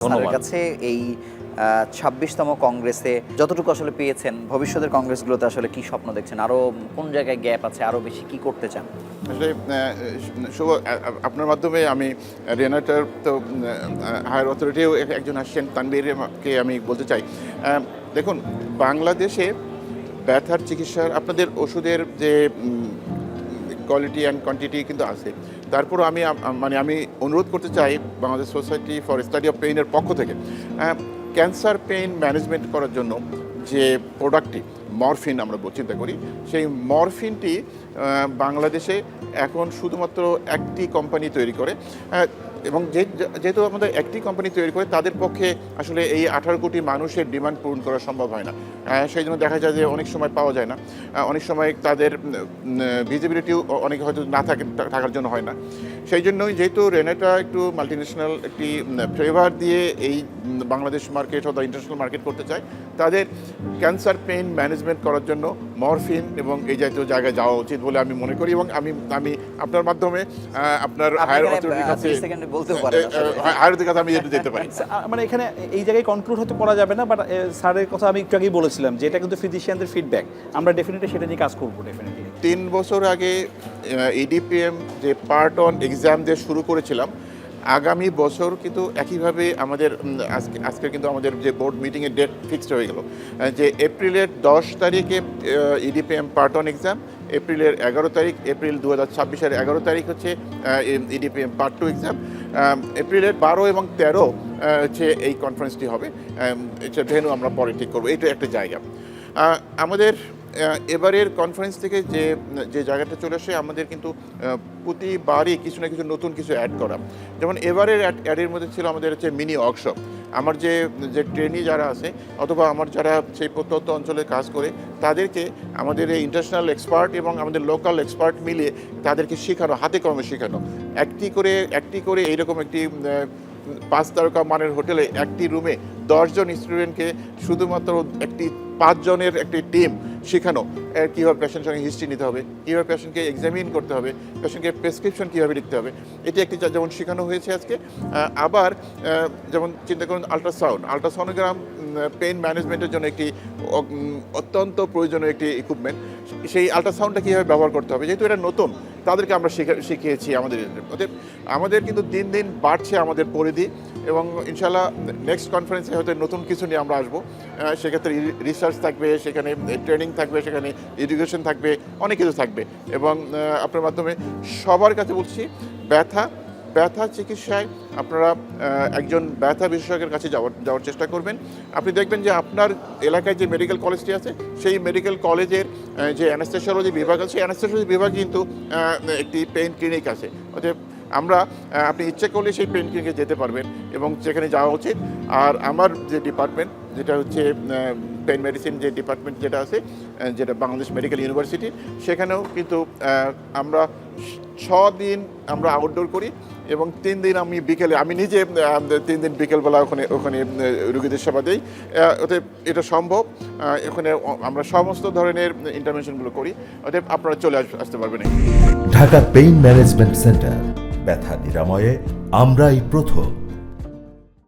স্যারের কাছে এই ছাব্বিশতম কংগ্রেসে যতটুকু আসলে পেয়েছেন ভবিষ্যতের কংগ্রেসগুলোতে আসলে কি স্বপ্ন দেখছেন? আরও কোন জায়গায় গ্যাপ আছে? আরও বেশি কি করতে চান? আসলে শুভ আপনার মাধ্যমে আমি রেনাটার তো হায়ার অথরিটিও একজন আসছেন তানবীরকে আমি বলতে চাই। দেখুন বাংলাদেশে ব্যথার চিকিৎসার আপনাদের ওষুধের যে কোয়ালিটি অ্যান্ড কোয়ান্টিটি কিন্তু আছে। তারপরও আমি মানে আমি অনুরোধ করতে চাই Bangladesh society for study of পেইনের পক্ষ থেকে ক্যান্সার পেইন ম্যানেজমেন্ট করার জন্য যে প্রোডাক্টটি মরফিন আমরা চিন্তা করি। সেই মরফিনটি বাংলাদেশে এখন শুধুমাত্র একটি কোম্পানি তৈরি করে। এবং যে- যেহেতু আমাদের একটি কোম্পানি তৈরি করে, তাদের পক্ষে আসলে এই আঠারো কোটি মানুষের ডিমান্ড পূরণ করা সম্ভব হয় না। সেই জন্য দেখা যায় যে অনেক সময় পাওয়া যায় না। অনেক সময় তাদের ভিজিবিলিটিও অনেক হয়তো না থাকে থাকার জন্য হয় না। সেই জন্যই যেহেতু রেনেটা একটু মাল্টিন্যাশনাল একটি ফ্লেভার দিয়ে এই বাংলাদেশ মার্কেট অথবা ইন্টারন্যাশনাল মার্কেট করতে চায়, তাদের ক্যান্সার পেইন ম্যানেজমেন্ট করার জন্য মরফিন এবং এই জাতীয় জায়গায় যাওয়া উচিত বলে আমি মনে করি এবং আমি আমি আপনার মাধ্যমে আপনার আপনি হায়ার এখানে, অথরিটির কাছে 30 সেকেন্ডে বলতেও পারেন আসলে। হায়ার অথরিটির কাছে আমি যেতে পারি। মানে এখানে এই জায়গায় কনক্লুড হতে করা যাবে না বাট স্যারের কথা আমি একটু আগেই বলেছিলাম যে এটা কিন্তু ফিজিশিয়ানদের ফিডব্যাক আমরা ডেফিনেটলি সেটা নিয়ে কাজ করব ডেফিনেটলি তিন বছর আগে ইডিপিএম যে পার্ট অন এক্সাম দিয়ে শুরু করেছিলাম আগামী বছর কিন্তু একইভাবে আমাদের আজকে আজকে কিন্তু আমাদের যে বোর্ড মিটিংয়ের ডেট ফিক্সড হয়ে গেল। যে এপ্রিলের দশ তারিখে ইডিপিএম পার্ট অন এক্সাম এপ্রিলের এগারো তারিখ, এপ্রিল দু হাজার ছাব্বিশের এগারো তারিখ হচ্ছে ইডিপিএম পার্ট টু এক্সাম এপ্রিলের বারো এবং তেরো হচ্ছে এই কনফারেন্সটি হবে। ভেনু আমরা পরে ঠিক করব। এটা একটা জায়গা। আমাদের এবারের কনফারেন্স থেকে যে যে জায়গাটা চলে আসে, আমাদের কিন্তু প্রতিবারই কিছু না কিছু নতুন কিছু অ্যাড করা। যেমন এবারের অ্যাডের মধ্যে ছিল আমাদের হচ্ছে মিনি ওয়ার্কশপ আমার যে যে ট্রেনি যারা আছে, অথবা আমার যারা সেই প্রত্যন্ত অঞ্চলে কাজ করে, তাদেরকে আমাদের এই ইন্টারন্যাশনাল এক্সপার্ট এবং আমাদের লোকাল এক্সপার্ট মিলিয়ে তাদেরকে শেখানো, হাতে কর্মে শেখানো। একটি করে একটি করে এইরকম একটি পাঁচ তারকা মানের হোটেলে একটি রুমে দশজন স্টুডেন্টকে শুধুমাত্র একটি পাঁচজনের একটি টিম শেখানো। কীভাবে পেশেন্ট সঙ্গে হিস্ট্রি নিতে হবে, কীভাবে পেশেন্টকে এক্সামিন করতে হবে পেশেন্টকে প্রেসক্রিপশন কীভাবে লিখতে হবে, এটি একটি যেমন শেখানো হয়েছে আজকে আবার যেমন চিন্তা করুন আল্ট্রাসাউন্ড আল্ট্রাসনোগ্রাম পেন ম্যানেজমেন্টের জন্য একটি অত্যন্ত প্রয়োজনীয় একটি ইকুইপমেন্ট সেই আল্ট্রাসাউন্ডটা কীভাবে ব্যবহার করতে হবে, যেহেতু এটা নতুন তাদেরকে আমরা শিখে- শিখিয়েছি আমাদের অতএব আমাদের কিন্তু দিন দিন বাড়ছে আমাদের পরিধি এবং ইনশাল্লাহ নেক্সট কনফারেন্সে হয়তো নতুন কিছু নিয়ে আমরা আসব। সেক্ষেত্রে রিসার্চ থাকবে, সেখানে ট্রেনিং থাকবে, সেখানে এডুকেশন থাকবে, অনেক কিছু থাকবে এবং আপনার মাধ্যমে সবার কাছে বলছি, ব্যথা ব্যথা চিকিৎসায় আপনারা একজন ব্যথা বিশেষজ্ঞের কাছে যাওয়ার যাওয়ার চেষ্টা করবেন। আপনি দেখবেন যে আপনার এলাকায় যে মেডিকেল কলেজটি আছে, সেই মেডিকেল কলেজের যে অ্যানাস্থেশিওলজি বিভাগ আছে, সেই বিভাগ কিন্তু একটি পেইন ক্লিনিক আছে। অতএব আমরা আপনি ইচ্ছে করলে সেই পেইন ক্লিনিকে যেতে পারবেন এবং সেখানে যাওয়া উচিত। আর আমার যে ডিপার্টমেন্ট যেটা হচ্ছে পেইন মেডিসিন যে ডিপার্টমেন্ট যেটা আছে যেটা বাংলাদেশ মেডিকেল ইউনিভার্সিটি সেখানেও কিন্তু আমরা ছ দিন আমরা আউটডোর করি। এবং তিন দিন আমি বিকেলে, আমি নিজে তিন দিন বিকেলবেলা ওখানে ওখানে রুগীদের সেবা দিই। অতএব এটা সম্ভব। এখানে আমরা সমস্ত ধরনের ইন্টারভেনশনগুলো করি। অতএব আপনারা চলে আসতে পারবেন ঢাকা পেইন ম্যানেজমেন্ট সেন্টার ব্যথা নিরাময়ে, আমরাই প্রথম।